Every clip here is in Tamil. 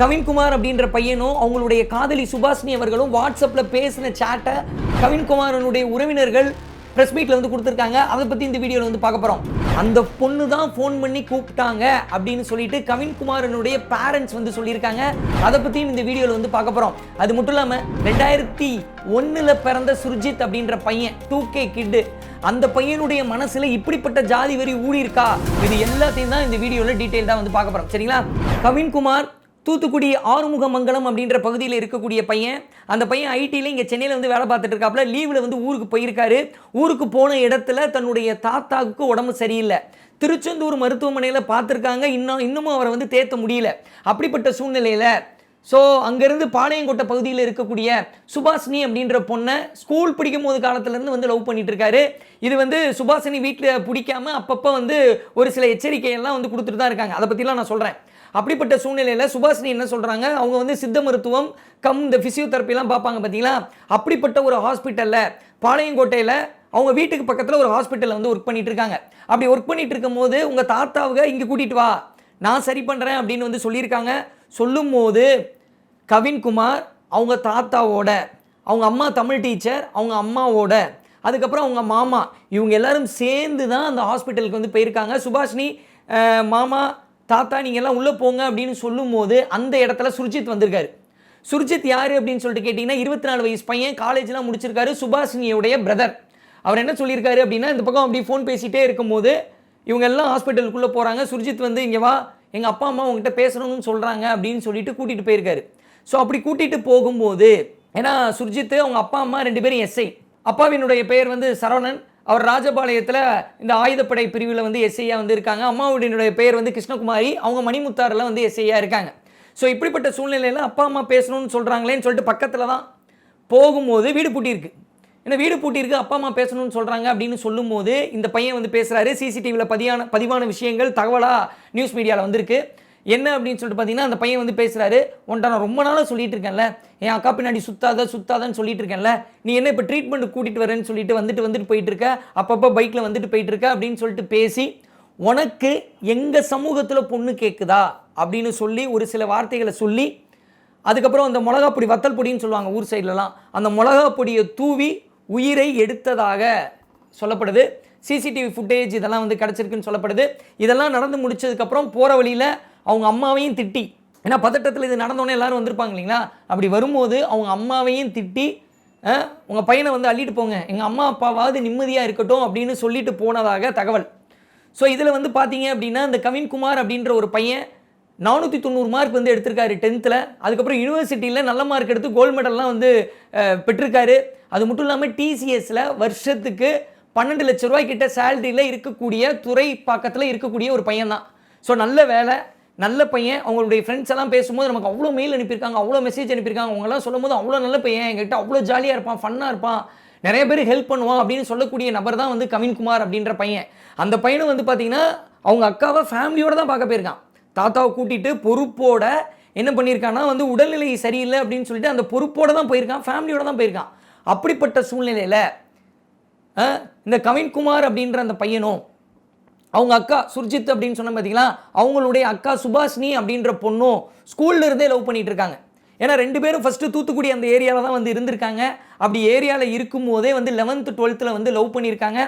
கவின்குமார் அப்படின்ற பையனும் அவங்களுடைய காதலி சுபாஷினி அவர்களும் வாட்ஸ்அப்பில் பேசின சேட்டை கவின்குமாரனுடைய உறவினர்கள் ப்ரெஸ் மீட்டில் வந்து கொடுத்துருக்காங்க. அதை பற்றி இந்த வீடியோவில் வந்து பார்க்க போகிறோம் அந்த பொண்ணு தான் ஃபோன் பண்ணி கூப்பிட்டாங்க அப்படின்னு சொல்லிட்டு கவின்குமாரனுடைய பேரண்ட்ஸ் வந்து சொல்லியிருக்காங்க. அதை பற்றியும் இந்த வீடியோவில் வந்து பார்க்க போகிறோம் அது மட்டும் இல்லாமல் ரெண்டாயிரத்தி ஒன்றில் பிறந்த சுர்ஜித் அப்படின்ற பையன் டூ கே கிட்டு அந்த பையனுடைய மனசுல இப்படிப்பட்ட ஜாதி வரி ஊடி இருக்கா? இது எல்லாத்தையும் தான் இந்த வீடியோவில் தான் வந்து பார்க்க போகிறோம் சரிங்களா? கவின்குமார் தூத்துக்குடி ஆறுமுகமங்கலம் அப்படின்ற பகுதியில் இருக்கக்கூடிய பையன் அந்த பையன் ஐடியில் இங்கே சென்னையில் வந்து வேலை பார்த்துட்டு இருக்காப்புல லீவில் வந்து ஊருக்கு போயிருக்காரு. ஊருக்கு போன இடத்துல தன்னுடைய தாத்தாவுக்கு உடம்பு சரியில்லை. திருச்செந்தூர் மருத்துவமனையில் பார்த்துருக்காங்க இன்னும் இன்னமும் அவரை வந்து தேத்த முடியல. அப்படிப்பட்ட சூழ்நிலையில் ஸோ அங்கேருந்து பாளையங்கோட்டை பகுதியில் இருக்கக்கூடிய சுபாஷினி அப்படின்ற பொண்ணை ஸ்கூல் படிக்கும் போது காலத்துலேருந்து வந்து லவ் பண்ணிட்டு இருக்காரு. இது வந்து சுபாஷினி வீட்டில் பிடிக்காம அப்பப்போ வந்து ஒரு சில எச்சரிக்கையெல்லாம் வந்து கொடுத்துட்டு தான் இருக்காங்க. அதை பற்றிலாம் நான் சொல்கிறேன் அப்படிப்பட்ட சூழ்நிலையில் சுபாஷினி என்ன சொல்கிறாங்க அவங்க வந்து சித்த மருத்துவம் கம் இந்த ஃபிசியோதெரப்பிலாம் பார்ப்பாங்க பார்த்தீங்களா அப்படிப்பட்ட ஒரு ஹாஸ்பிட்டலில் பாளையங்கோட்டையில் அவங்க வீட்டுக்கு பக்கத்தில் ஒரு ஹாஸ்பிட்டலில் வந்து ஒர்க் பண்ணிட்டு இருக்காங்க. அப்படி ஒர்க் பண்ணிட்டு இருக்கும்போது உங்கள் தாத்தாவுக இங்கே கூட்டிகிட்டு வா. நான் சரி பண்ணுறேன் அப்படின்னு வந்து சொல்லியிருக்காங்க. சொல்லும் போது கவின்குமார் அவங்க தாத்தாவோட அவங்க அம்மா தமிழ் டீச்சர் அவங்க அம்மாவோட அதுக்கப்புறம் அவங்க மாமா இவங்க எல்லாரும் சேர்ந்து தான் அந்த ஹாஸ்பிட்டலுக்கு வந்து போயிருக்காங்க. சுபாஷினி மாமா தாத்தா நீங்கள் எல்லாம் உள்ளே போங்க அப்படின்னு சொல்லும்போது அந்த இடத்துல சுர்ஜித் வந்திருக்காரு. சுர்ஜித் யார் அப்படின்னு சொல்லிட்டு கேட்டிங்கன்னா இருபத்தி நாலு வயசு பையன் காலேஜ்லாம் முடிச்சிருக்காரு சுபாஷினியுடைய பிரதர் அவர் என்ன சொல்லியிருக்காரு அப்படின்னா இந்த பக்கம் அப்படி ஃபோன் பேசிகிட்டே இருக்கும்போது இவங்க எல்லாம் ஹாஸ்பிட்டலுக்குள்ளே போகிறாங்க சுர்ஜித் வந்து இங்கே வா எங்கள் அப்பா அம்மா உங்ககிட்ட பேசணும்னு சொல்கிறாங்க அப்படின்னு சொல்லிட்டு கூட்டிகிட்டு போயிருக்காரு. ஸோ அப்படி கூட்டிகிட்டு போகும்போது ஏன்னா சுர்ஜித் அவங்க அப்பா அம்மா ரெண்டு பேரும் எஸ்ஐ அப்பாவினுடைய பெயர் வந்து சரவணன். அவர் ராஜபாளையத்தில் இந்த ஆயுதப்படை பிரிவில் வந்து எஸ்ஐயாக வந்து இருக்காங்க. அம்மாவுடைய பெயர் வந்து கிருஷ்ணகுமாரி. அவங்க மணிமுத்தாரில் வந்து எஸ்ஐயாக இருக்காங்க. ஸோ இப்படிப்பட்ட சூழ்நிலையில் அப்பா அம்மா பேசணும்னு சொல்கிறாங்களேன்னு சொல்லிட்டு பக்கத்தில் தான் போகும்போது வீடு பூட்டியிருக்கு. ஏன்னா வீடு பூட்டியிருக்கு அப்பா அம்மா பேசணும்னு சொல்கிறாங்க அப்படின்னு சொல்லும்போது இந்த பையன் வந்து பேசுகிறாரு சிசிடிவியில் பதியான பதிவான விஷயங்கள் தகவலாக நியூஸ் மீடியாவில் வந்திருக்கு. என்ன அப்படின்னு சொல்லிட்டு பார்த்தீங்கன்னா அந்த பையன் வந்து பேசுகிறாரு உன்ட்ட நான் ரொம்ப நாளாக சொல்லிட்டு இருக்கேன்ல. என் அக்கா பின்னாடி சுத்தாத சுத்தாதன்னு சொல்லிட்டு இருக்கேன்ல. நீ என்ன இப்போ ட்ரீட்மெண்ட் கூட்டிகிட்டு வரேன்னு சொல்லிட்டு வந்துட்டு வந்துட்டு போயிட்டு இருக்க? அப்பப்போ பைக்கில் வந்துட்டு போயிட்டு இருக்க? அப்படின்னு சொல்லிட்டு பேசி உனக்கு எங்கள் சமூகத்தில் பொண்ணு கேட்குதா அப்படின்னு சொல்லி ஒரு சில வார்த்தைகளை சொல்லி அதுக்கப்புறம் அந்த மிளகா பொடி வத்தல் பொடின்னு சொல்லுவாங்க ஊர் சைட்லலாம் அந்த மிளகா பொடியை தூவி உயிரை எடுத்ததாக சொல்லப்படுது. சிசிடிவி ஃபுட்டேஜ் இதெல்லாம் வந்து கிடச்சிருக்குன்னு சொல்லப்படுது. இதெல்லாம் நடந்து முடிச்சதுக்கப்புறம் போகிற வழியில் அவங்க அம்மாவையும் திட்டி. ஏன்னா பதட்டத்தில் இது நடந்தோடனே எல்லாரும் வந்திருப்பாங்க இல்லைங்களா? அப்படி வரும்போது அவங்க அம்மாவையும் திட்டி உங்கள் பையனை வந்து அள்ளிட்டு போங்க. எங்கள் அம்மா அப்பாவாவது நிம்மதியாக இருக்கட்டும் அப்படின்னு சொல்லிட்டு போனதாக தகவல். ஸோ இதில் வந்து பார்த்தீங்க அப்படின்னா இந்த கவின்குமார் அப்படின்ற ஒரு பையன் நானூற்றி தொண்ணூறு மார்க் வந்து எடுத்திருக்காரு டென்த்தில் அதுக்கப்புறம் யூனிவர்சிட்டியில் நல்ல மார்க் எடுத்து கோல்டு மெடல்லாம் வந்து பெற்றிருக்காரு. அது மட்டும் இல்லாமல் டிசிஎஸில் வருஷத்துக்கு பன்னெண்டு லட்ச ரூபாய்க்கிட்ட சேலரியில் இருக்கக்கூடிய துறை பக்கத்தில் இருக்கக்கூடிய ஒரு பையன் தான் ஸோ நல்ல வேலை. நல்ல பையன் அவங்களுடைய ஃப்ரெண்ட்ஸ் எல்லாம் பேசும்போது நமக்கு அவ்வளோ மெயில் அனுப்பியிருக்காங்க அவ்வளோ மெசேஜ் அனுப்பியிருக்காங்க. அவங்கெல்லாம் சொல்லும்போது அவ்வளோ நல்ல பையன் எங்கிட்ட அவ்வளோ ஜாலியாக இருப்பான் ஃபன்னாக இருப்பான். நிறைய பேர் ஹெல்ப் பண்ணுவான் அப்படின்னு சொல்லக்கூடிய நபர் தான் வந்து கவின்குமார் அப்படின்ற பையன். அந்த பையனும் வந்து பார்த்தீங்கன்னா அவங்க அக்காவை ஃபேமிலியோடு தான் பார்க்க போயிருக்கான். தாத்தாவை கூட்டிட்டு பொறுப்போட என்ன பண்ணியிருக்கான்னா வந்து உடல்நிலை சரியில்லை அப்படின்னு சொல்லிட்டு அந்த பொறுப்போட தான் போயிருக்கான் ஃபேமிலியோட தான் போயிருக்கான். அப்படிப்பட்ட சூழ்நிலையில் இந்த கவின்குமார் அப்படின்ற அந்த பையனும் அவங்க அக்கா சுர்ஜித் அப்படின்னு சொன்ன பார்த்தீங்களா அவங்களுடைய அக்கா சுபாஷினி அப்படின்ற பொண்ணும் ஸ்கூல்ல இருந்தே லவ் பண்ணிட்டு இருக்காங்க. ஏன்னா ரெண்டு பேரும் ஃபஸ்ட்டு தூத்துக்குடி அந்த ஏரியாவில் தான் வந்து இருந்திருக்காங்க. அப்படி ஏரியாவில் இருக்கும்போதே வந்து லெவன்த்து டுவெல்த்தில் வந்து லவ் பண்ணியிருக்காங்க.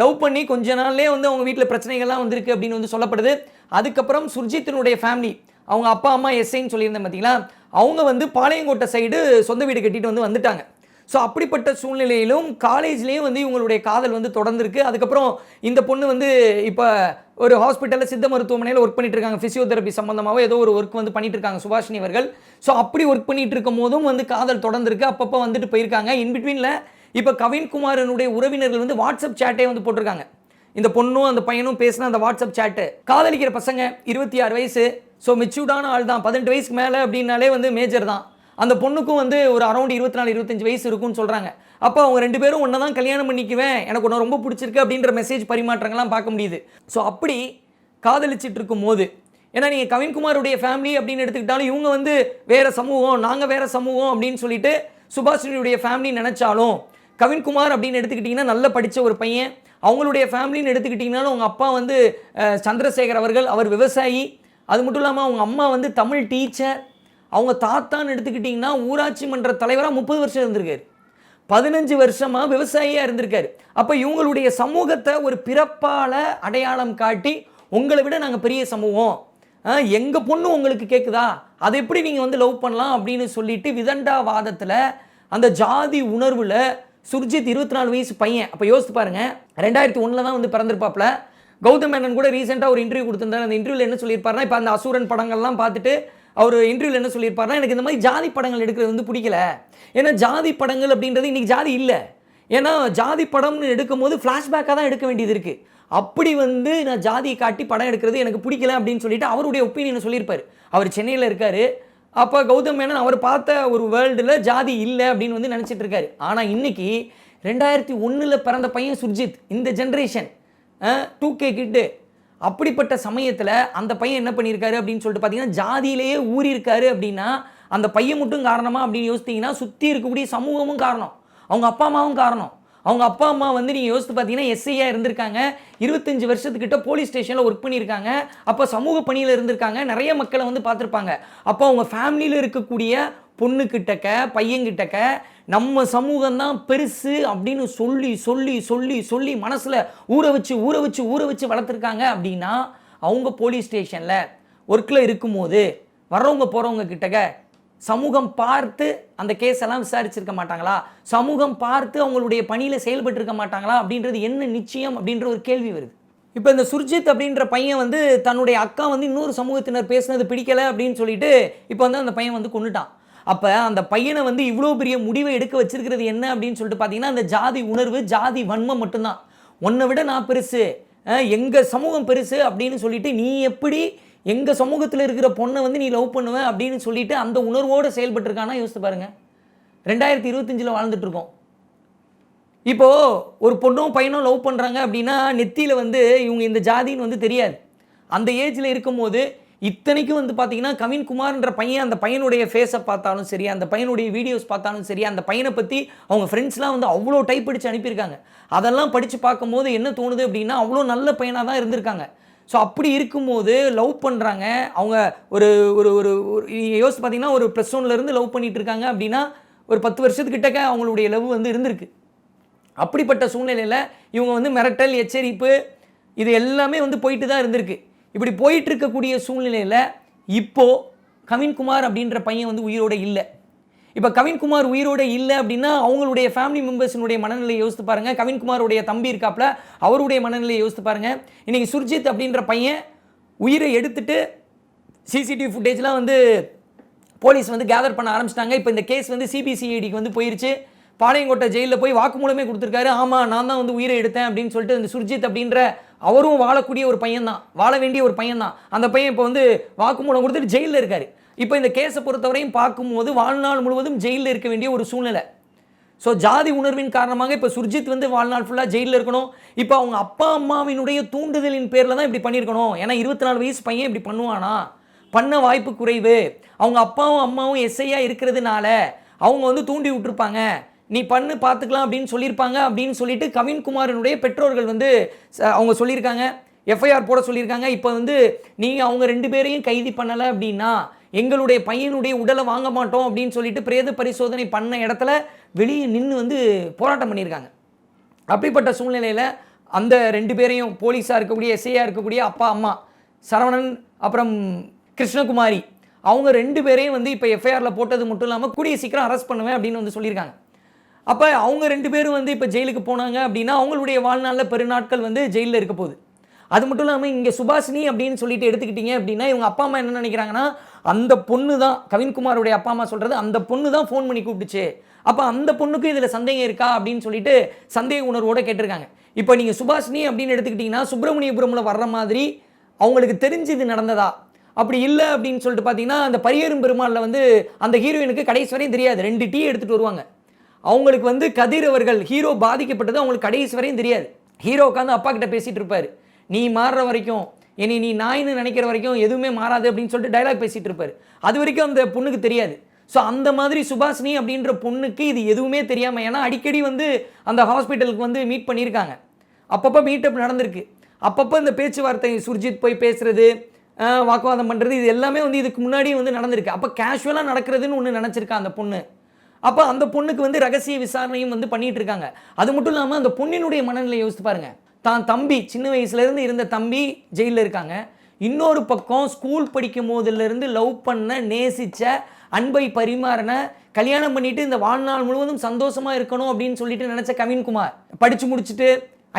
லவ் பண்ணி கொஞ்ச நாள்லேயே வந்து அவங்க வீட்டில் பிரச்சனைகள்லாம் வந்திருக்கு அப்படின்னு வந்து சொல்லப்படுது. அதுக்கப்புறம் சுர்ஜித்தினுடைய ஃபேமிலி அவங்க அப்பா அம்மா எஸ்ஐன்னு சொல்லியிருந்தேன் பார்த்தீங்களா அவங்க வந்து பாளையங்கோட்டை சைடு சொந்த வீடு கட்டிட்டு வந்து வந்துட்டாங்க. ஸோ அப்படிப்பட்ட சூழ்நிலையிலும் காலேஜ்லேயும் வந்து இவங்களுடைய காதல் வந்து தொடர்ந்துருக்கு. அதுக்கப்புறம் இந்த பொண்ணு வந்து இப்போ ஒரு ஹாஸ்பிட்டலில் சித்த மருத்துவமனையில் ஒர்க் பண்ணிட்டு இருக்காங்க ஃபிசியோதெரப்பி சம்மந்தமாகவோ ஏதோ ஒரு ஒர்க் வந்து பண்ணிட்டு இருக்காங்க சுபாஷினி அவர்கள். ஸோ அப்படி ஒர்க் பண்ணிட்டு இருக்கும் போதும் வந்து காதல் தொடர்ந்துருக்கு. அப்பப்போ வந்துட்டு போயிருக்காங்க. இன்பிட்வீனில் இப்போ கவின்குமாரனுடைய உறவினர்கள் வந்து வாட்ஸ்அப் சேட்டே வந்து போட்டிருக்காங்க. இந்த பொண்ணும் அந்த பையனும் பேசின அந்த வாட்ஸ்அப் சேட்டு காதலிக்கிற பசங்க இருபத்தி ஆறு வயசு. ஸோ மெச்சூர்டான ஆள் தான் பதினெட்டு வயசுக்கு மேலே அப்படின்னாலே வந்து மேஜர் தான். அந்த பொண்ணுக்கும் வந்து ஒரு அரௌண்ட் இருபத்தி நாலு இருபத்தஞ்சு வயசு இருக்கும்னு சொல்கிறாங்க அப்போ அவங்க ரெண்டு பேரும் ஒன்றை தான் கல்யாணம் பண்ணிக்குவேன். எனக்கு ஒன்று ரொம்ப பிடிச்சிருக்கு அப்படின்ற மெசேஜ் பரிமாற்றங்கள்லாம் பார்க்க முடியுது. ஸோ அப்படி காதலிச்சிட்டு இருக்கும் போது ஏன்னா நீங்கள் கவின்குமாருடைய ஃபேமிலி அப்படின்னு எடுத்துக்கிட்டாலும் இவங்க வந்து வேறு சமூகம் நாங்கள் வேறு சமூகம் அப்படின்னு சொல்லிட்டு சுபாஷினியுடைய ஃபேமிலி நினச்சாலும் கவின்குமார் அப்படின்னு எடுத்துக்கிட்டிங்கன்னா நல்ல படித்த ஒரு பையன். அவங்களுடைய ஃபேமிலின்னு எடுத்துக்கிட்டிங்கனாலும் அவங்க அப்பா வந்து சந்திரசேகர் அவர்கள் அவர் விவசாயி. அது மட்டும் இல்லாமல் அவங்க அம்மா வந்து தமிழ் டீச்சர் அவங்க தாத்தான்னு எடுத்துக்கிட்டிங்கன்னா ஊராட்சி மன்ற தலைவராக முப்பது வருஷம் இருந்திருக்காரு. பதினஞ்சு வருஷமாக விவசாயியாக இருந்திருக்காரு. அப்போ இவங்களுடைய சமூகத்தை ஒரு பிறப்பால் அடையாளம் காட்டி உங்களை விட நாங்கள் பெரிய சமூகம். எங்கள் பொண்ணு உங்களுக்கு கேட்குதா அதை எப்படி நீங்கள் வந்து லவ் பண்ணலாம் அப்படின்னு சொல்லிட்டு விதண்டாவாதத்தில் அந்த ஜாதி உணர்வில் சுர்ஜித் இருபத்தி நாலு வயசு பையன். அப்போ யோசித்து பாருங்கள் ரெண்டாயிரத்தி ஒன்றில் தான் வந்து பிறந்திருப்பாப்ல கௌதம் மேனன் கூட ரீசெண்டாக ஒரு இன்டர்வியூ கொடுத்திருந்தாரு. அந்த இன்டர்வியூவில் என்ன சொல்லியிருப்பாருன்னா இப்போ அந்த அசூரன் படங்கள்லாம் பார்த்துட்டு அவர் இன்டர்வியூவில் என்ன சொல்லியிருப்பார்னா எனக்கு இந்த மாதிரி ஜாதி படங்கள் எடுக்கிறது வந்து பிடிக்கல. ஏன்னா ஜாதி படங்கள் அப்படின்றது இன்றைக்கி ஜாதி இல்லை. ஏன்னா ஜாதி படம்னு எடுக்கும்போது ஃப்ளாஷ்பேக்காக தான் எடுக்க வேண்டியது இருக்குது அப்படி வந்து நான் ஜாதியை காட்டி படம் எடுக்கிறது எனக்கு பிடிக்கல அப்படின்னு சொல்லிட்டு அவருடைய ஒப்பீனியனை சொல்லியிருப்பார். அவர் சென்னையில் இருக்கார். அப்போ கௌதம் மேனன் அவர் பார்த்த ஒரு வேர்ல்டில் ஜாதி இல்லை அப்படின்னு வந்து நினச்சிட்டு இருக்காரு. ஆனால் இன்றைக்கி ரெண்டாயிரத்தி ஒன்றில் பிறந்த பையன் சுர்ஜித் இந்த ஜென்ரேஷன் டூ கே கிட்டு அப்படிப்பட்ட சமயத்தில் அந்த பையன் என்ன பண்ணியிருக்காரு அப்படின்னு சொல்லிட்டு பார்த்தீங்கன்னா ஜாதியிலேயே ஊறியிருக்காரு அப்படின்னா அந்த பையன் மட்டும் காரணமா அப்படின்னு யோசித்தீங்கன்னா சுற்றி இருக்கக்கூடிய சமூகமும் காரணம். அவங்க அப்பா அம்மாவும் காரணம். அவங்க அப்பா அம்மா வந்து நீங்கள் யோசித்து பார்த்தீங்கன்னா எஸ்ஐயாக இருந்திருக்காங்க. இருபத்தஞ்சு வருஷத்துக்கிட்ட போலீஸ் ஸ்டேஷனில் ஒர்க் பண்ணியிருக்காங்க. அப்போ சமூக பணியில் இருந்திருக்காங்க. நிறைய மக்களை வந்து பார்த்துருப்பாங்க. அப்போ அவங்க ஃபேமிலியில் இருக்கக்கூடிய பொண்ணுக்கிட்டக்க பையன்கிட்டக்க நம்ம சமூகம் தான் பெருசு அப்படின்னு சொல்லி சொல்லி சொல்லி சொல்லி மனசில் ஊற வச்சு ஊற வச்சு ஊற வச்சு வளர்த்துருக்காங்க அப்படின்னா அவங்க போலீஸ் ஸ்டேஷனில் ஒர்க்கில் இருக்கும்போது வர்றவங்க போகிறவங்க கிட்டக்க சமூகம் பார்த்து அந்த கேஸ் எல்லாம் விசாரிச்சிருக்க மாட்டாங்களா? சமூகம் பார்த்து அவங்களுடைய பணியில் செயல்பட்டுருக்க மாட்டாங்களா? அப்படின்றது என்ன நிச்சயம் அப்படின்ற ஒரு கேள்வி வருது. இப்போ இந்த சுர்ஜித் அப்படின்ற பையன் வந்து தன்னுடைய அக்கா வந்து இன்னொரு சமூகத்தினர் பேசுனது பிடிக்கலை அப்படின்னு சொல்லிட்டு இப்போ வந்து அந்த பையன் வந்து கொண்டுட்டான் அப்போ அந்த பையனை வந்து இவ்வளோ பெரிய முடிவை எடுக்க வச்சிருக்கிறது என்ன அப்படின்னு சொல்லிட்டு பார்த்தீங்கன்னா அந்த ஜாதி உணர்வு ஜாதி வன்மம் மட்டும்தான். உன்னை விட நான் பெருசு. எங்கள் சமூகம் பெருசு அப்படின்னு சொல்லிட்டு நீ எப்படி எங்கள் சமூகத்தில் இருக்கிற பொண்ணை வந்து நீ லவ் பண்ணுவேன் அப்படின்னு சொல்லிட்டு அந்த உணர்வோடு செயல்பட்டுருக்கானா யோசித்து பாருங்க. ரெண்டாயிரத்தி இருபத்தஞ்சில் வாழ்ந்துட்டுருக்கோம். இப்போது ஒரு பொண்ணும் பையனும் லவ் பண்ணுறாங்க அப்படின்னா நெத்தியில் வந்து இவங்க இந்த ஜாதின்னு வந்து தெரியாது. அந்த ஏஜில் இருக்கும்போது இத்தனைக்கும் வந்து பார்த்தீங்கன்னா கவின் குமார்ன்ற பையன் அந்த பையனுடைய ஃபேஸை பார்த்தாலும் சரி அந்த பையனுடைய வீடியோஸ் பார்த்தாலும் சரி அந்த பையனை பற்றி அவங்க ஃப்ரெண்ட்ஸ்லாம் வந்து அவ்வளோ டைப் அடித்து அனுப்பியிருக்காங்க. அதெல்லாம் படித்து பார்க்கும்போது என்ன தோணுது அப்படின்னா அவ்வளோ நல்ல பையனாக தான் இருந்திருக்காங்க. ஸோ அப்படி இருக்கும்போது லவ் பண்ணுறாங்க அவங்க ஒரு ஒரு ஒரு ஒரு நீங்க யோசிச்சு பார்த்தீங்கன்னா ஒரு ப்ளஸ் ஒன்லேருந்து லவ் பண்ணிட்டு இருக்காங்க அப்படின்னா ஒரு பத்து வருஷத்துக்கிட்டக்க அவங்களுடைய லவ் வந்து இருந்திருக்கு. அப்படிப்பட்ட சூழ்நிலையில் இவங்க வந்து மிரட்டல் எச்சரிப்பு இது எல்லாமே வந்து போயிட்டு தான் இருந்திருக்கு. இப்படி போயிட்டு இருக்கக்கூடிய சூழ்நிலையில் இப்போது கவின்குமார் அப்படின்ற பையன் வந்து உயிரோட இல்லை. இப்போ கவின்குமார் உயிரோட இல்லை அப்படின்னா அவங்களுடைய ஃபேமிலி மெம்பர்ஸினுடைய மனநிலையை யோசித்து பாருங்கள் கவின்குமாருடைய தம்பி இருக்காப்புல அவருடைய மனநிலையை யோசித்து பாருங்கள் இன்றைக்கி சுர்ஜித் அப்படின்ற பையன் உயிரை எடுத்துட்டு சிசிடிவி ஃபுட்டேஜ்லாம் வந்து போலீஸ் வந்து கேதர் பண்ண ஆரம்பிச்சிட்டாங்க. இப்போ இந்த கேஸ் வந்து சிபிசிஐடிக்கு வந்து போயிருச்சு. பாளையங்கோட்டை ஜெயிலில் போய் வாக்குமூலமே கொடுத்துருக்காரு. ஆமாம் நான் தான் வந்து உயிரை எடுத்தேன் அப்படின்னு சொல்லிட்டு இந்த சுர்ஜித் அப்படின்ற அவரும் வாழக்கூடிய ஒரு பையன் தான் வாழ வேண்டிய ஒரு பையன் தான் அந்த பையன் இப்போ வந்து வாக்குமூலம் கொடுத்துட்டு ஜெயிலில் இருக்கார். இப்போ இந்த கேஸை பொறுத்தவரையும் பார்க்கும்போது வாழ்நாள் முழுவதும் ஜெயிலில் இருக்க வேண்டிய ஒரு சூழ்நிலை. ஸோ ஜாதி உணர்வின் காரணமாக இப்போ சுர்ஜித் வந்து வாழ்நாள் ஃபுல்லாக ஜெயிலில் இருக்கணும். இப்போ அவங்க அப்பா அம்மாவினுடைய தூண்டுதலின் பேரில் தான் இப்படி பண்ணியிருக்கணும். ஏன்னா இருபத்தி நாலு வயசு பையன் இப்படி பண்ணுவானா? பண்ண வாய்ப்பு குறைவு. அவங்க அப்பாவும் அம்மாவும் எஸ்ஐயாக இருக்கிறதுனால அவங்க வந்து தூண்டி விட்டுருப்பாங்க. நீ பண்ணு பார்த்துக்கலாம் அப்படின்னு சொல்லியிருப்பாங்க அப்படின்னு சொல்லிட்டு கவின்குமாரனுடைய பெற்றோர்கள் வந்து ச- அவங்க சொல்லியிருக்காங்க. எஃப்ஐஆர் போட சொல்லியிருக்காங்க. இப்போ வந்து நீங்கள் அவங்க ரெண்டு பேரையும் கைது பண்ணலை அப்படின்னா எங்களுடைய பையனுடைய உடலை வாங்க மாட்டோம் அப்படின்னு சொல்லிட்டு பிரேத பரிசோதனை பண்ண இடத்துல வெளியே நின்று வந்து போராட்டம் பண்ணியிருக்காங்க. அப்படிப்பட்ட சூழ்நிலையில் அந்த ரெண்டு பேரையும் போலீஸாக இருக்கக்கூடிய எஸ்ஐயாக இருக்கக்கூடிய அப்பா அம்மா சரவணன் அப்புறம் கிருஷ்ணகுமாரி அவங்க ரெண்டு பேரையும் வந்து இப்போ எஃப்ஐஆரில் போட்டது மட்டும் இல்லாமல் கூடிய சீக்கிரம் அரெஸ்ட் பண்ணுவேன் அப்படின்னு வந்து சொல்லியிருக்காங்க. அப்போ அவங்க ரெண்டு பேரும் வந்து இப்போ ஜெயிலுக்கு போனாங்க அப்படின்னா அவங்களுடைய வாழ்நாளில் பெருநாட்கள் வந்து ஜெயிலில் இருக்க போகுது. அது மட்டும் இல்லாமல் இங்கே சுபாஷினி அப்படின்னு சொல்லிட்டு எடுத்துக்கிட்டீங்க அப்படின்னா இவங்க அப்பா அம்மா என்ன நினைக்கிறாங்கன்னா அந்த பொண்ணு தான் கவின்குமாருடைய அப்பா அம்மா சொல்கிறது அந்த பொண்ணு தான் ஃபோன் பண்ணி கூப்பிடுச்சு அப்போ அந்த பொண்ணுக்கு இதில் சந்தேகம் இருக்கா அப்படின்னு சொல்லிட்டு சந்தேக உணர்வோடு கேட்டிருக்காங்க. இப்போ நீங்கள் சுபாஷினி அப்படின்னு எடுத்துக்கிட்டிங்கன்னா சுப்பிரமணியபுரமில் வர்ற மாதிரி அவங்களுக்கு தெரிஞ்சு இது நடந்ததா? அப்படி இல்லை அப்படின்னு சொல்லிட்டு பார்த்தீங்கன்னா அந்த பரியேறும் பெருமாளில் வந்து அந்த ஹீரோயினுக்கு கடைசி வரையும் தெரியாது. ரெண்டு டீ எடுத்துகிட்டு வருவாங்க. அவங்களுக்கு வந்து கதிர் அவர்கள் ஹீரோ பாதிக்கப்பட்டது அவங்களுக்கு கடைசி வரையும் தெரியாது. ஹீரோ உட்காந்து அப்பா கிட்ட பேசிட்டு இருப்பாரு. நீ மாறுற வரைக்கும் இனி நீ நாயின்னு நினைக்கிற வரைக்கும் எதுவுமே மாறாது அப்படின்னு சொல்லிட்டு டைலாக் பேசிட்டு இருப்பாரு. அது வரைக்கும் அந்த பொண்ணுக்கு தெரியாது. ஸோ அந்த மாதிரி சுபாஷினி அப்படின்ற பொண்ணுக்கு இது எதுவுமே தெரியாமல் ஏன்னா அடிக்கடி வந்து அந்த ஹாஸ்பிட்டலுக்கு வந்து மீட் பண்ணியிருக்காங்க. அப்பப்போ மீட்டப் நடந்திருக்கு. அப்பப்போ இந்த பேச்சுவார்த்தை சுர்ஜித் போய் பேசுறது வாக்குவாதம் பண்ணுறது இது எல்லாமே வந்து இதுக்கு முன்னாடி வந்து நடந்திருக்கு. அப்போ கேஷுவலாக நடக்கிறதுன்னு ஒன்று நினச்சிருக்கா அந்த பொண்ணு? அப்போ அந்த பொண்ணுக்கு வந்து ரகசிய விசாரணையும் வந்து பண்ணிட்டு இருக்காங்க அது மட்டும் இல்லாமல் அந்த பொண்ணினுடைய மனநிலை யோசித்து பாருங்க. தான் தம்பி சின்ன வயசுலேருந்து இருந்த தம்பி ஜெயிலில் இருக்காங்க. இன்னொரு பக்கம் ஸ்கூல் படிக்கும் போதுலேருந்து லவ் பண்ண நேசிச்ச அன்பை பரிமாறின கல்யாணம் பண்ணிட்டு இந்த வாழ்நாள் முழுவதும் சந்தோஷமாக இருக்கணும் அப்படின்னு சொல்லிட்டு நினச்ச கவின்குமார். படித்து முடிச்சுட்டு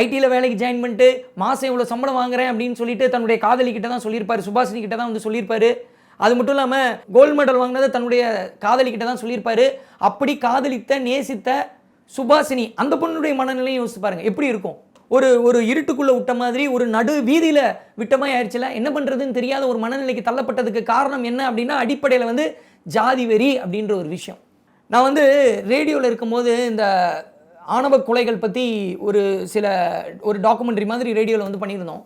ஐடியில் வேலைக்கு ஜாயின் பண்ணிட்டு மாதம் இவ்வளோ சம்பளம் வாங்குறேன் அப்படின்னு சொல்லிட்டு தன்னுடைய காதலி கிட்ட தான் சொல்லியிருப்பாரு சுபாஷினி கிட்ட தான் வந்து சொல்லியிருப்பாரு. அது மட்டும் இல்லாமல் கோல்டு மெடல் வாங்கினதை தன்னுடைய காதலிக்கிட்ட தான் சொல்லியிருப்பாரு. அப்படி காதலித்த நேசித்த சுபாஷினி அந்த பொண்ணுடைய மனநிலையும் யோசிச்சு பாருங்க. எப்படி இருக்கும்? ஒரு ஒரு இருட்டுக்குள்ள விட்ட மாதிரி ஒரு நடு வீதியில விட்ட மாதிரி ஆயிடுச்சுல. என்ன பண்றதுன்னு தெரியாத ஒரு மனநிலைக்கு தள்ளப்பட்டதுக்கு காரணம் என்ன அப்படின்னா அடிப்படையில் வந்து ஜாதி வெறி அப்படின்ற ஒரு விஷயம். நான் வந்து ரேடியோவில் இருக்கும்போது இந்த ஆணவ கொலைகள் பற்றி ஒரு சில ஒரு டாக்குமெண்ட்ரி மாதிரி ரேடியோவில் வந்து பண்ணியிருந்தோம்.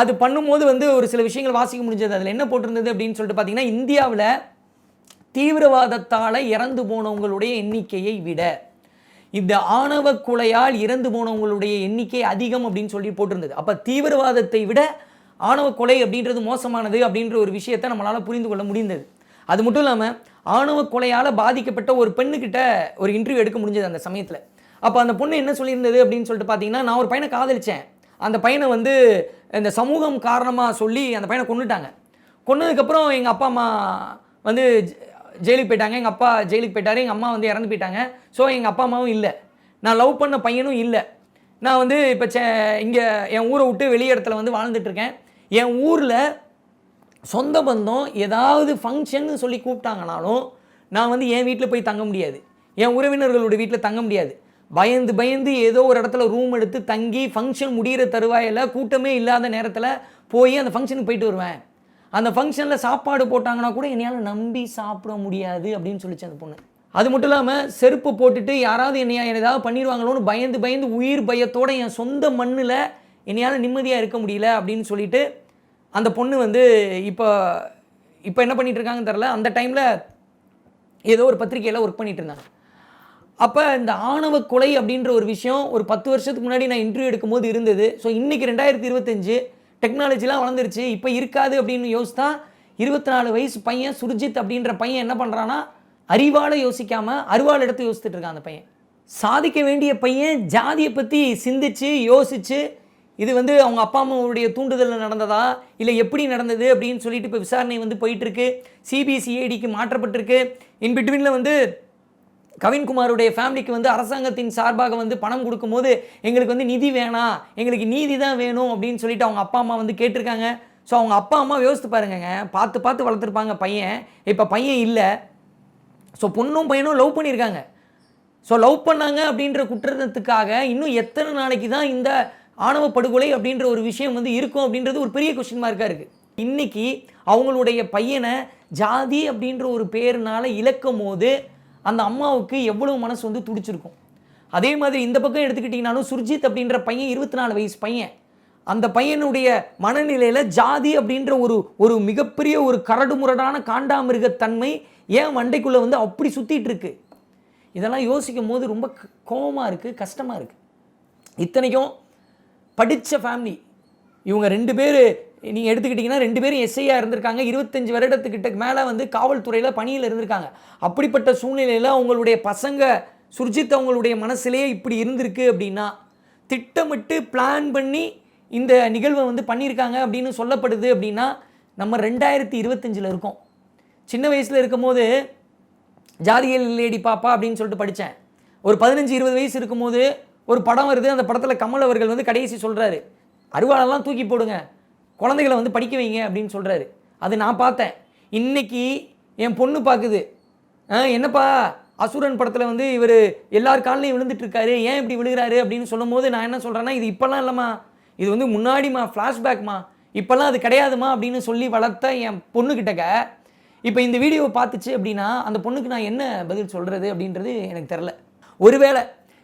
அது பண்ணும்போது வந்து ஒரு சில விஷயங்கள் வாசிக்க முடிஞ்சது. அதில் என்ன போட்டிருந்தது அப்படின்னு சொல்லிட்டு பார்த்தீங்கன்னா இந்தியாவில் தீவிரவாதத்தால் இறந்து போனவங்களுடைய எண்ணிக்கையை விட இந்த ஆணவ கொலையால் இறந்து போனவங்களுடைய எண்ணிக்கை அதிகம் அப்படின்னு சொல்லி போட்டிருந்தது. அப்போ தீவிரவாதத்தை விட ஆணவ கொலை அப்படின்றது மோசமானது அப்படின்ற ஒரு விஷயத்தை நம்மளால் புரிந்து கொள்ள முடிந்தது. அது மட்டும் இல்லாமல் ஆணவ கொலையால் பாதிக்கப்பட்ட ஒரு பெண்ணுக்கிட்ட ஒரு இன்டர்வியூ எடுக்க முடிஞ்சது அந்த சமயத்தில். அப்போ அந்த பொண்ணு என்ன சொல்லியிருந்தது அப்படின்னு சொல்லிட்டு பார்த்தீங்கன்னா நான் ஒரு பையனை காதலிச்சேன். அந்த பையனை வந்து இந்த சமூகம் காரணமாக சொல்லி அந்த பையனை கொண்டுட்டாங்க கொன்னதுக்கப்புறம் எங்கள் அப்பா அம்மா வந்து ஜெ- ஜெயிலுக்கு போயிட்டாங்க. எங்கள் அப்பா ஜெயிலுக்கு போயிட்டாரு. எங்கள் அம்மா வந்து இறந்து போயிட்டாங்க. ஸோ எங்கள் அப்பா அம்மாவும் இல்லை. நான் லவ் பண்ண பையனும் இல்லை. நான் வந்து இப்போ சே இங்கே என் ஊரை விட்டு வெளி இடத்துல வந்து வாழ்ந்துட்டுருக்கேன் என் ஊரில் சொந்த பந்தம் ஏதாவது ஃபங்க்ஷன் சொல்லி கூப்பிட்டாங்கனாலும் நான் வந்து என் வீட்டில் போய் தங்க முடியாது. என் உறவினர்களுடைய வீட்டில் தங்க முடியாது. பயந்து பயந்து ஏதோ ஒரு இடத்துல ரூம் எடுத்து தங்கி ஃபங்க்ஷன் முடிகிற தருவாயில் கூட்டமே இல்லாத நேரத்தில் போய் அந்த ஃபங்க்ஷனுக்கு போயிட்டு வருவேன். அந்த ஃபங்க்ஷனில் சாப்பாடு போட்டாங்கன்னா கூட என்னையால் நம்பி சாப்பிட முடியாது அப்படின்னு சொல்லிச்சு அந்த பொண்ணு. அது மட்டும் இல்லாமல் செருப்பு போட்டுட்டு யாராவது என்னையா ஏதாவது பண்ணிடுவாங்களோன்னு பயந்து பயந்து உயிர் பயத்தோடு என் சொந்த மண்ணில் என்னையால் நிம்மதியாக இருக்க முடியல அப்படின்னு சொல்லிட்டு அந்த பொண்ணு வந்து இப்போ இப்போ என்ன பண்ணிகிட்ருக்காங்கன்னு தெரில அந்த டைமில் ஏதோ ஒரு பத்திரிக்கையில் ஒர்க் பண்ணிகிட்டு இருந்தாங்க. அப்போ இந்த ஆணவ கொலை அப்படின்ற ஒரு விஷயம் ஒரு பத்து வருஷத்துக்கு முன்னாடி நான் இன்டர்வியூ எடுக்கும்போது இருந்தது. ஸோ இன்றைக்கி ரெண்டாயிரத்தி இருபத்தஞ்சு டெக்னாலஜிலாம் வளர்ந்துருச்சு. இப்போ இருக்காது அப்படின்னு யோசித்தா இருபத்தி நாலு வயசு பையன் சுர்ஜித் அப்படின்ற பையன் என்ன பண்ணுறான்னா அறிவால் யோசிக்காமல் அருவாள் எடுத்து யோசித்துட்டு இருக்கான் அந்த பையன். சாதிக்க வேண்டிய பையன் ஜாதியை பற்றி சிந்திச்சு யோசிச்சு இது வந்து அவங்க அப்பா அம்மாவுடைய தூண்டுதலில் நடந்ததா? இல்லை எப்படி நடந்தது அப்படின்னு சொல்லிட்டு இப்போ விசாரணை வந்து போயிட்டுருக்கு சிபிசிஐடிக்கு மாற்றப்பட்டிருக்கு. இன் பிட்வீனில் வந்து கவின்குமாருடைய ஃபேமிலிக்கு வந்து அரசாங்கத்தின் சார்பாக வந்து பணம் கொடுக்கும்போது எங்களுக்கு வந்து நிதி வேணாம் எங்களுக்கு நீதி தான் வேணும் அப்படின்னு சொல்லிட்டு அவங்க அப்பா அம்மா வந்து கேட்டிருக்காங்க. ஸோ அவங்க அப்பா அம்மா யோசித்து பாருங்கங்க. பார்த்து பார்த்து வளர்த்துருப்பாங்க பையன். இப்போ பையன் இல்லை. ஸோ பொண்ணும் பையனும் லவ் பண்ணியிருக்காங்க. ஸோ லவ் பண்ணாங்க அப்படின்ற குற்றத்துக்காக இன்னும் எத்தனை நாளைக்கு தான் இந்த ஆணவ படுகொலை அப்படின்ற ஒரு விஷயம் வந்து இருக்கும் அப்படின்றது ஒரு பெரிய கொஸ்டின் மார்க்காக இருக்குது இன்றைக்கி அவங்களுடைய பையனை ஜாதி அப்படின்ற ஒரு பேருனால இழக்கும் போது அந்த அம்மாவுக்கு எவ்வளவு மனசு வந்து துடிச்சிருக்கும். அதே மாதிரி இந்த பக்கம் எடுத்துக்கிட்டிங்கனாலும் சுர்ஜித் அப்படின்ற பையன் இருபத்தி நாலு வயசு பையன். அந்த பையனுடைய மனநிலையில் ஜாதி அப்படின்ற ஒரு ஒரு மிகப்பெரிய ஒரு கரடுமுரடான காண்டாமிருகத்தன்மை ஏன் மண்டைக்குள்ளே வந்து அப்படி சுற்றிட்டு இருக்கு இதெல்லாம் யோசிக்கும் போது ரொம்ப கோபமாக இருக்குது கஷ்டமாக இருக்குது இத்தனைக்கும் படித்த ஃபேமிலி இவங்க ரெண்டு பேர் நீங்கள் எடுத்துக்கிட்டிங்கன்னா ரெண்டு பேரும் எஸ்ஐயாக இருந்திருக்காங்க. இருபத்தஞ்சி வருடத்துக்கிட்ட மேலே வந்து காவல்துறையில் பணியில் இருந்திருக்காங்க. அப்படிப்பட்ட சூழ்நிலையில் அவங்களுடைய பசங்க சுர்ஜித் அவங்களுடைய மனசுலேயே இப்படி இருந்திருக்கு அப்படின்னா திட்டமிட்டு பிளான் பண்ணி இந்த நிகழ்வை வந்து பண்ணியிருக்காங்க அப்படின்னு சொல்லப்படுது அப்படின்னா நம்ம ரெண்டாயிரத்தி இருபத்தஞ்சில் இருக்கோம். சின்ன வயசில் இருக்கும்போது ஜாதியல் லேடி பாப்பா அப்படின்னு சொல்லிட்டு படித்தேன் ஒரு பதினஞ்சு இருபது வயசு இருக்கும்போது ஒரு படம் வருது. அந்த படத்தில் கமல் அவர்கள் வந்து கடைசி சொல்கிறாரு அருவாளெல்லாம் தூக்கி போடுங்க. குழந்தைகளை வந்து படிக்க வைங்க அப்படின்னு சொல்கிறாரு அது நான் பார்த்தேன். இன்றைக்கி என் பொண்ணு பார்க்குது "ஆ, என்னப்பா அசுரன் படத்தில் வந்து இவர் எல்லார் கால்லையும் விழுந்துட்டுருக்காரு ஏன் இப்படி விழுகிறாரு அப்படின்னு சொல்லும்போது நான் என்ன சொல்கிறேன்னா இது இப்போல்லாம் இல்லைம்மா. இது வந்து முன்னாடிமா ஃப்ளாஷ்பேக்மா இப்போல்லாம் அது கிடையாதுமா அப்படின்னு சொல்லி வளர்த்த என் பொண்ணுக்கிட்டக்க இப்போ இந்த வீடியோவை பார்த்துச்சு அப்படின்னா அந்த பொண்ணுக்கு நான் என்ன பதில் சொல்கிறது அப்படின்றது எனக்கு தெரில ஒருவேளை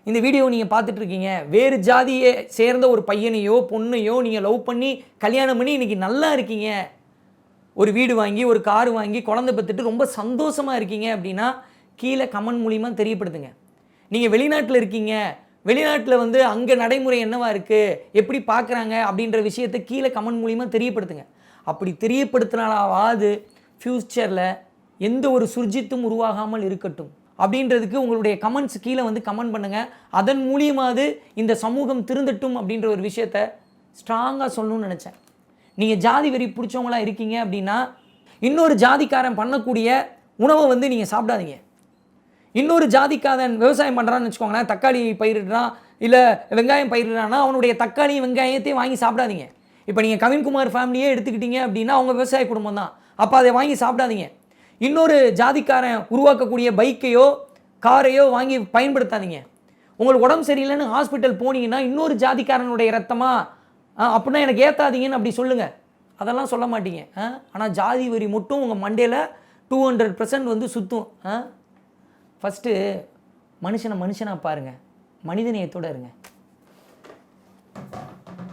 இந்த வீடியோ நீங்கள் பார்த்துட்ருக்கீங்க. வேறு ஜாதியை சேர்ந்த ஒரு பையனையோ பொண்ணையோ நீங்கள் லவ் பண்ணி கல்யாணம் பண்ணி இன்னைக்கு நல்லா இருக்கீங்க. ஒரு வீடு வாங்கி ஒரு கார் வாங்கி குழந்தை பெற்றுட்டு ரொம்ப சந்தோஷமாக இருக்கீங்க அப்படின்னா கீழே கமெண்ட் மூலிமா தெரியப்படுத்துங்க. நீங்கள் வெளிநாட்டில் இருக்கீங்க. வெளிநாட்டில் வந்து அங்கே நடைமுறை என்னவா இருக்குது எப்படி பார்க்குறாங்க? அப்படின்ற விஷயத்தை கீழே கமெண்ட் மூலிமா தெரியப்படுத்துங்க. அப்படி தெரியப்படுத்தினாலாவது ஃப்யூச்சரில் எந்த ஒரு சுர்ஜித்தும் உருவாகாமல் இருக்கட்டும். அப்படின்றதுக்கு உங்களுடைய கமெண்ட்ஸ் கீழே வந்து கமெண்ட் பண்ணுங்கள் அதன் மூலியமாவது இந்த சமூகம் திருந்தட்டும் அப்படின்ற ஒரு விஷயத்த ஸ்ட்ராங்காக சொல்லணும்னு நினச்சேன். நீங்கள் ஜாதி வெறி பிடிச்சவங்களாக இருக்கீங்க அப்படின்னா இன்னொரு ஜாதிக்காரன் பண்ணக்கூடிய உணவை வந்து நீங்கள் சாப்பிடாதீங்க. இன்னொரு ஜாதிக்காரன் விவசாயம் பண்ணுறான்னு வச்சுக்கோங்களேன் தக்காளி பயிரிடுறான் இல்லை வெங்காயம் பயிரிடுறான்னா அவனுடைய தக்காளி வெங்காயத்தையும் வாங்கி சாப்பிடாதீங்க. இப்போ நீங்கள் கவின்குமார் ஃபேமிலியே எடுத்துக்கிட்டீங்க அப்படின்னா அவங்க விவசாய குடும்பம் தான் அப்போ அதை வாங்கி சாப்பிடாதீங்க. இன்னொரு ஜாதிக்காரன் உருவாக்கக்கூடிய பைக்கையோ காரையோ வாங்கி பயன்படுத்தாதீங்க. உங்களுக்கு உடம்பு சரியில்லைன்னு ஹாஸ்பிட்டல் போனீங்கன்னா இன்னொரு ஜாதிக்காரனுடைய ரத்தமா ஆ, அப்படின்னா எனக்கு ஏற்றாதீங்கன்னு அப்படி சொல்லுங்கள் அதெல்லாம் சொல்ல மாட்டீங்க. ஆனால் ஜாதி வரி மட்டும் உங்கள் மண்டையில் டூ ஹண்ட்ரட் வந்து சுற்றும் ஆ ஃபஸ்ட்டு மனுஷனை மனுஷனாக பாருங்கள் மனிதநேயத்தோடு இருங்க.